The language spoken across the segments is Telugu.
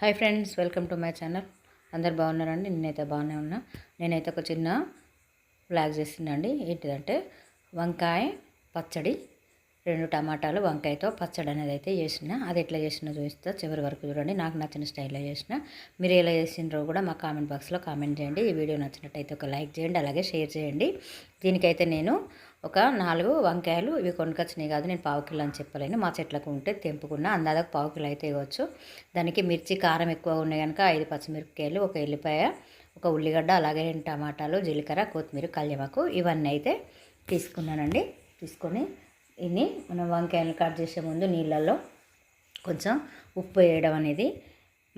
Hi friends welcome to my channel. అందరు బాగున్నారండి? నేనైతే బాగానే ఉన్నా. నేనైతే ఒక చిన్న బ్లాగ్ చేసిందండి ఏంటిదంటే వంకాయ పచ్చడి. రెండు టమాటాలు వంకాయతో పచ్చడి అనేది అయితే చేసిన. అది ఎట్లా చేసినా చూపిస్తా. చివరి వరకు చూడండి. నాకు నచ్చిన స్టైల్లో చేసిన. మీరు ఎలా చేసినారో కూడా మా కామెంట్ బాక్స్లో కామెంట్ చేయండి. ఈ వీడియో నచ్చినట్టయితే ఒక లైక్ చేయండి అలాగే షేర్ చేయండి. దీనికైతే నేను ఒక నాలుగు వంకాయలు ఇవి కొనుకొచ్చినాయి కాదు నేను పావు కిలో అని చెప్పలేను. మా చెట్లకు ఉంటే తెంపుకున్న. అందాదాకు పావు కిలో అయితే ఇవ్వచ్చు. దానికి మిర్చి కారం ఎక్కువ ఉన్నాయి కనుక ఐదు పచ్చిమిరపకాయలు ఒక ఎల్లిపాయ ఒక ఉల్లిగడ్డ అలాగే రెండు టమాటాలు జీలకర్ర కొత్తిమీర కళ్యమాకు ఇవన్నీ అయితే తీసుకున్నానండి. తీసుకొని ఇన్ని మనం వంకాయలు కట్ చేసే ముందు నీళ్ళల్లో కొంచెం ఉప్పు వేయడం అనేది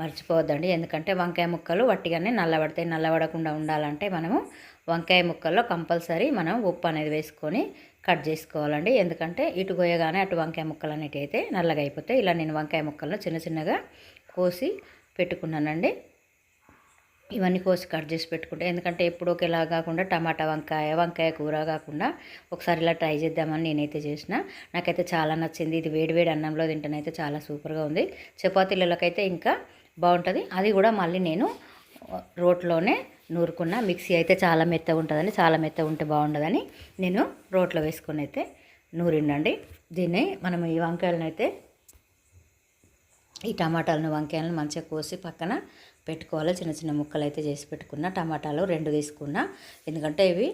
మర్చిపోవద్దండి. ఎందుకంటే వంకాయ ముక్కలు వట్టిగానే నల్లబడతాయి. నల్లబడకుండా ఉండాలంటే మనము వంకాయ ముక్కల్లో కంపల్సరీ మనం ఉప్పు అనేది వేసుకొని కట్ చేసుకోవాలండి. ఎందుకంటే ఇటు గోయగానే అటు వంకాయ ముక్కలు అనేటివి అయితే నల్లగా అయిపోతాయి. ఇలా నేను వంకాయ ముక్కలను చిన్న చిన్నగా కోసి పెట్టుకున్నానండి. ఇవన్నీ కోసి కట్ చేసి పెట్టుకుంటే ఎందుకంటే ఎప్పుడు ఒకేలా కాకుండా టమాటా వంకాయ వంకాయ కూర కాకుండా ఒకసారి ఇలా ట్రై చేద్దామని నేనైతే చేసిన. నాకైతే చాలా నచ్చింది. ఇది వేడివేడి అన్నంలో తింటనైతే చాలా సూపర్గా ఉంది. చపాతీలకైతే ఇంకా బాగుంటుంది. అది కూడా మళ్ళీ నేను రోట్లోనే నూరుకున్న. మిక్సీ అయితే చాలా మెత్తగా ఉంటుందని చాలా మెత్తగా ఉంటే బాగుండదని నేను రోట్లో వేసుకొని అయితే నూరిండండి. దీన్ని మనం ఈ వంకాయలను అయితే ఈ టమాటాలను వంకాయలను మంచిగా కోసి పక్కన పెట్టుకోవాలి. చిన్న చిన్న ముక్కలు అయితే చేసి పెట్టుకున్న టమాటాలు రెండు తీసుకున్న. ఎందుకంటే ఇవి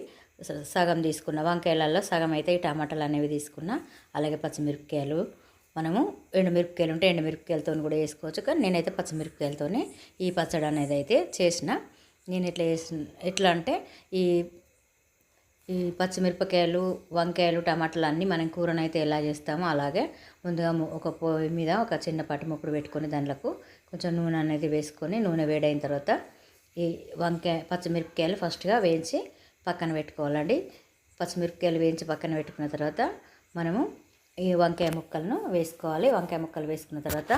సగం తీసుకున్న వంకాయలలో సగం అయితే ఈ టమాటాలు అనేవి తీసుకున్న. అలాగే పచ్చిమిరపకాయలు మనము ఎండుమిరపకాయలు ఉంటే ఎండుమిరపకాయలతో కూడా వేసుకోవచ్చు. కానీ నేనైతే పచ్చిమిరపకాయలతోనే ఈ పచ్చడి అనేది అయితే చేసిన. నేను ఎట్లా చేసిన ఎట్లా అంటే ఈ ఈ పచ్చిమిరపకాయలు వంకాయలు టమాటాలు అన్నీ మనం కూరనైతే ఎలా చేస్తామో అలాగే ముందుగా ఒక పొయ్యి మీద ఒక చిన్నపాటి ముప్పుడు పెట్టుకొని దాంట్లో కొంచెం నూనె అనేది వేసుకొని నూనె వేడైన తర్వాత ఈ వంకాయ పచ్చిమిరపకాయలు ఫస్ట్గా వేయించి పక్కన పెట్టుకోవాలండి. పచ్చిమిరపకాయలు వేయించి పక్కన పెట్టుకున్న తర్వాత మనము ఈ వంకాయ ముక్కలను వేసుకోవాలి. వంకాయ ముక్కలు వేసుకున్న తర్వాత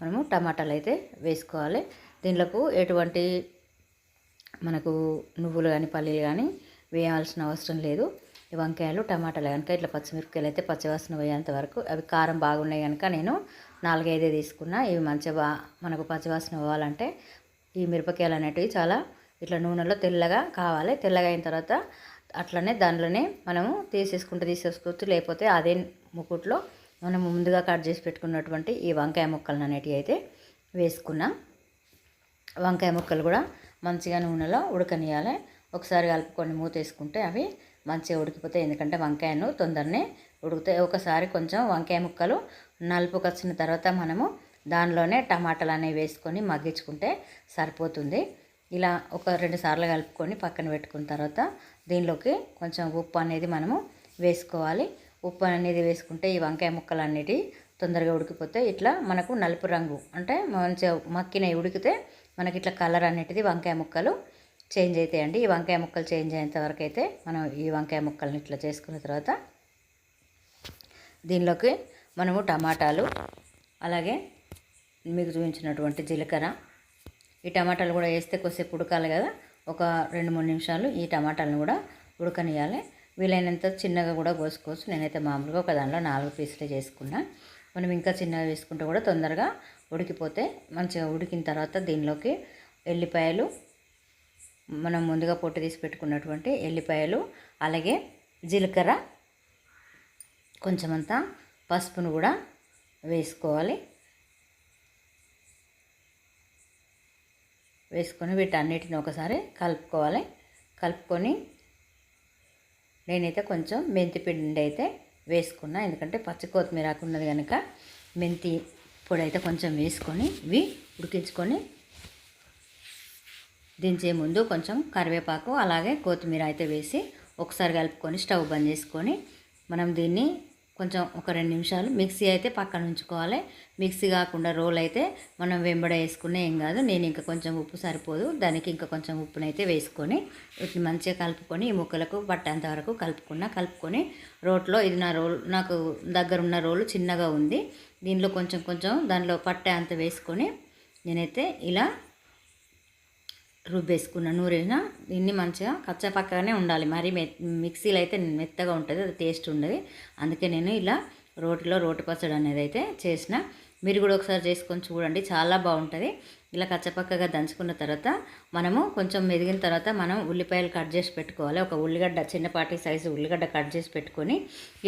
మనము టమాటాలు అయితే వేసుకోవాలి. దీంట్లోకి ఎటువంటి మనకు నువ్వులు కానీ పల్లీలు కానీ వేయాల్సిన అవసరం లేదు. ఈ వంకాయలు టమాటాలు కనుక ఇట్లా పచ్చిమిరపకాయలు అయితే పచ్చివాసన పోయేంత వరకు అవి కారం బాగున్నాయి కనుక నేను నాలుగైదే తీసుకున్నా. ఇవి మంచిగా బా మనకు పచ్చివాసన పోవాలంటే ఈ మిరపకాయలు అనేటివి చాలా ఇట్లా నూనెలో తెల్లగా కావాలి. తెల్లగా అయిన తర్వాత అట్లనే దాంట్లోనే మనము తీసేసుకుంటూ తీసేసుకోవచ్చు లేకపోతే అదే ముకుట్లో మనం ముందుగా కట్ చేసి పెట్టుకున్నటువంటి ఈ వంకాయ ముక్కలను అనేటివి అయితే వేసుకున్నాం. వంకాయ ముక్కలు కూడా మంచిగా నూనెలో ఉడకనియాలి. ఒకసారి కలుపుకొని మూత వేసుకుంటే అవి మంచిగా ఉడికిపోతాయి. ఎందుకంటే వంకాయను తొందరనే ఉడుకుతాయి. ఒకసారి కొంచెం వంకాయ ముక్కలు నలుపుకి వచ్చిన తర్వాత మనము దానిలోనే టమాటాలు అనేవి వేసుకొని మగ్గించుకుంటే సరిపోతుంది. ఇలా ఒక రెండు సార్లు కలుపుకొని పక్కన పెట్టుకున్న తర్వాత దీనిలోకి కొంచెం ఉప్పు అనేది మనము వేసుకోవాలి. ఉప్పు అనేది వేసుకుంటే ఈ వంకాయ ముక్కలు అనేటి తొందరగా ఉడికిపోతే ఇట్లా మనకు నలుపు రంగు అంటే మంచిగా మక్కినవి ఉడికితే మనకి ఇట్లా కలర్ అనేటిది వంకాయ ముక్కలు చేంజ్ అవుతాయండి ఈ వంకాయ ముక్కలు చేంజ్ అయ్యేంత వరకు అయితే మనం ఈ వంకాయ ముక్కలను ఇట్లా చేసుకున్న తర్వాత దీనిలోకి మనము టమాటాలు అలాగే మీకు చూపించినటువంటి జీలకర్ర. ఈ టమాటాలు కూడా వేస్తే కొద్దిసేపు ఉడకాలి కదా. ఒక రెండు మూడు నిమిషాలు ఈ టమాటాలను కూడా ఉడకనియాలి వీలైనంత చిన్నగా కూడా కోసుకోవచ్చు. నేనైతే మామూలుగా ఒక దానిలో నాలుగు పీసులే చేసుకున్నా. మనం ఇంకా చిన్నగా వేసుకుంటే కూడా తొందరగా ఉడికిపోతే మంచిగా ఉడికిన తర్వాత దీనిలోకి ఎల్లిపాయలు మనం ముందుగా పొట్టు తీసి పెట్టుకున్నటువంటి ఎల్లిపాయలు అలాగే జీలకర్ర కొంచెమంతా పసుపును కూడా వేసుకోవాలి. వేసుకొని వీటన్నిటిని ఒకసారి కలుపుకోవాలి. కలుపుకొని నేనైతే కొంచెం మెంతి పిండి అయితే వేసుకున్నా. ఎందుకంటే పచ్చి కొత్తిమీర ఉన్నది కనుక మెంతి పొడి అయితే కొంచెం వేసుకొని ఇవి ఉడికించుకొని దించే ముందు కొంచెం కరివేపాకు అలాగే కొత్తిమీర అయితే వేసి ఒకసారి కలుపుకొని స్టవ్ బంద్ చేసుకొని మనం దీన్ని కొంచెం ఒక రెండు నిమిషాలు మిక్సీ అయితే పక్కన ఉంచుకోవాలి. మిక్సీ కాకుండా రోల్ అయితే మనం వెంబడ వేసుకునే ఏం కాదు. నేను ఇంకా కొంచెం ఉప్పు సరిపోదు. దానికి ఇంకా కొంచెం ఉప్పునైతే వేసుకొని వీటిని మంచిగా కలుపుకొని ఈ ముక్కలకు పట్టేంత వరకు కలుపుకున్న కలుపుకొని రోట్లో ఇది నా రోల్ నాకు దగ్గర ఉన్న రోలు చిన్నగా ఉంది. దీనిలో కొంచెం కొంచెం దానిలో పట్టే అంత వేసుకొని నేనైతే ఇలా రుబ్బేసుకున్న నూరేసిన దీన్ని మంచిగా కచ్చపక్కగానే ఉండాలి. మరీ మె మిక్సీలో అయితే మెత్తగా ఉంటుంది అది టేస్ట్ ఉండదు. అందుకే నేను ఇలా రోటిలో రోటి పచ్చడి అనేది అయితే చేసిన. మీరు కూడా ఒకసారి చేసుకొని చూడండి చాలా బాగుంటుంది. ఇలా కచ్చపక్కగా దంచుకున్న తర్వాత మనము కొంచెం మెదిగిన తర్వాత మనం ఉల్లిపాయలు కట్ చేసి పెట్టుకోవాలి. ఒక ఉల్లిగడ్డ చిన్నపాటి సైజు ఉల్లిగడ్డ కట్ చేసి పెట్టుకొని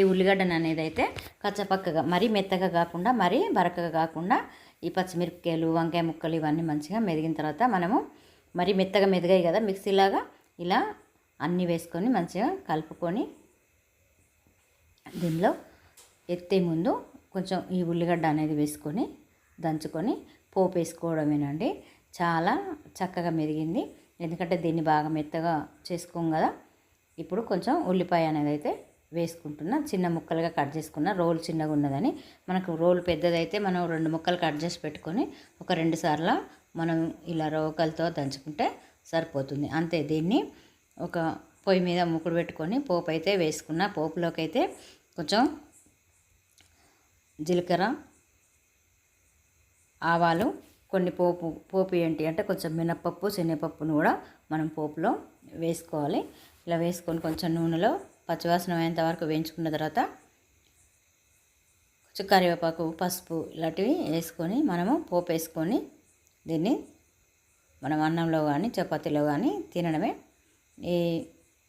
ఈ ఉల్లిగడ్డను అనేది అయితే కచ్చపక్కగా మరీ మెత్తగా కాకుండా మరీ బరకగా కాకుండా ఈ పచ్చిమిరపకాయలు వంకాయ ముక్కలు ఇవన్నీ మంచిగా మెదిగిన తర్వాత మనము మరి మెత్తగా మెదగాయి కదా మిక్సీలాగా ఇలా అన్నీ వేసుకొని మంచిగా కలుపుకొని దీనిలో ఎత్తే ముందు కొంచెం ఈ ఉల్లిగడ్డ అనేది వేసుకొని దంచుకొని పోపు వేసుకోవడమేనండి. చాలా చక్కగా మెదిగింది. ఎందుకంటే దీన్ని బాగా మెత్తగా చేసుకోం కదా. ఇప్పుడు కొంచెం ఉల్లిపాయ అనేది అయితే వేసుకుంటున్నా. చిన్న ముక్కలుగా కట్ చేసుకున్న. రోల్ చిన్నగా ఉన్నదని. మనకు రోల్ పెద్దదైతే మనం రెండు ముక్కలు కట్ చేసి పెట్టుకొని ఒక రెండు సార్లు మనం ఇలా రోకలతో దంచుకుంటే సరిపోతుంది. అంతే దీన్ని ఒక పొయ్యి మీద ముక్కుడు పెట్టుకొని పోపు అయితే వేసుకున్న పోపులోకి అయితే కొంచెం జీలకర్ర ఆవాలు కొన్ని పోపు పోపు ఏంటి అంటే కొంచెం మినప్పప్పు శనగపప్పును కూడా మనం పోపులో వేసుకోవాలి. ఇలా వేసుకొని కొంచెం నూనెలో పచ్చివాసన అయ్యేంత వరకు వేయించుకున్న తర్వాత కొంచెం కరివేపాకు పసుపు ఇలాంటివి వేసుకొని మనము పోపు వేసుకొని దీన్ని మనం అన్నంలో కానీ చపాతీలో కానీ తినడమే. ఈ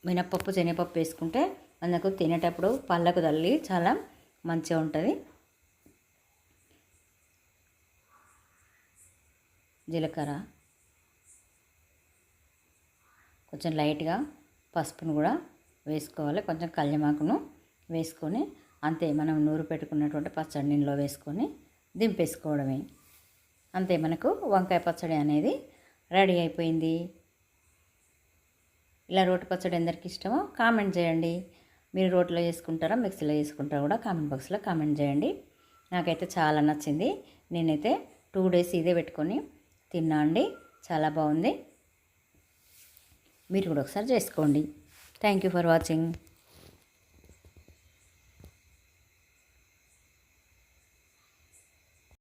మినప్పప్పు శనగపప్పు వేసుకుంటే మనకు తినేటప్పుడు పళ్ళకు తల్లి చాలా మంచిగా ఉంటుంది. జీలకర్ర కొంచెం లైట్గా పసుపును కూడా వేసుకోవాలి. కొంచెం కళ్యమాకును వేసుకొని అంతే మనం నూరు పెట్టుకున్నటువంటి పచ్చడి నీళ్ళలో వేసుకొని దింపేసుకోవడమే. అంతే మనకు వంకాయ పచ్చడి అనేది రెడీ అయిపోయింది. ఇలా రోటి పచ్చడి ఎందరికి ఇష్టమో కామెంట్ చేయండి. మీరు రోట్లో చేసుకుంటారా మిక్సీలో చేసుకుంటారా కూడా కామెంట్ బాక్స్లో కామెంట్ చేయండి. నాకైతే చాలా నచ్చింది. నేనైతే టూ డేస్ ఇదే పెట్టుకొని తిన్నా అండి. చాలా బాగుంది. మీరు కూడా ఒకసారి చేసుకోండి. Thank you for watching.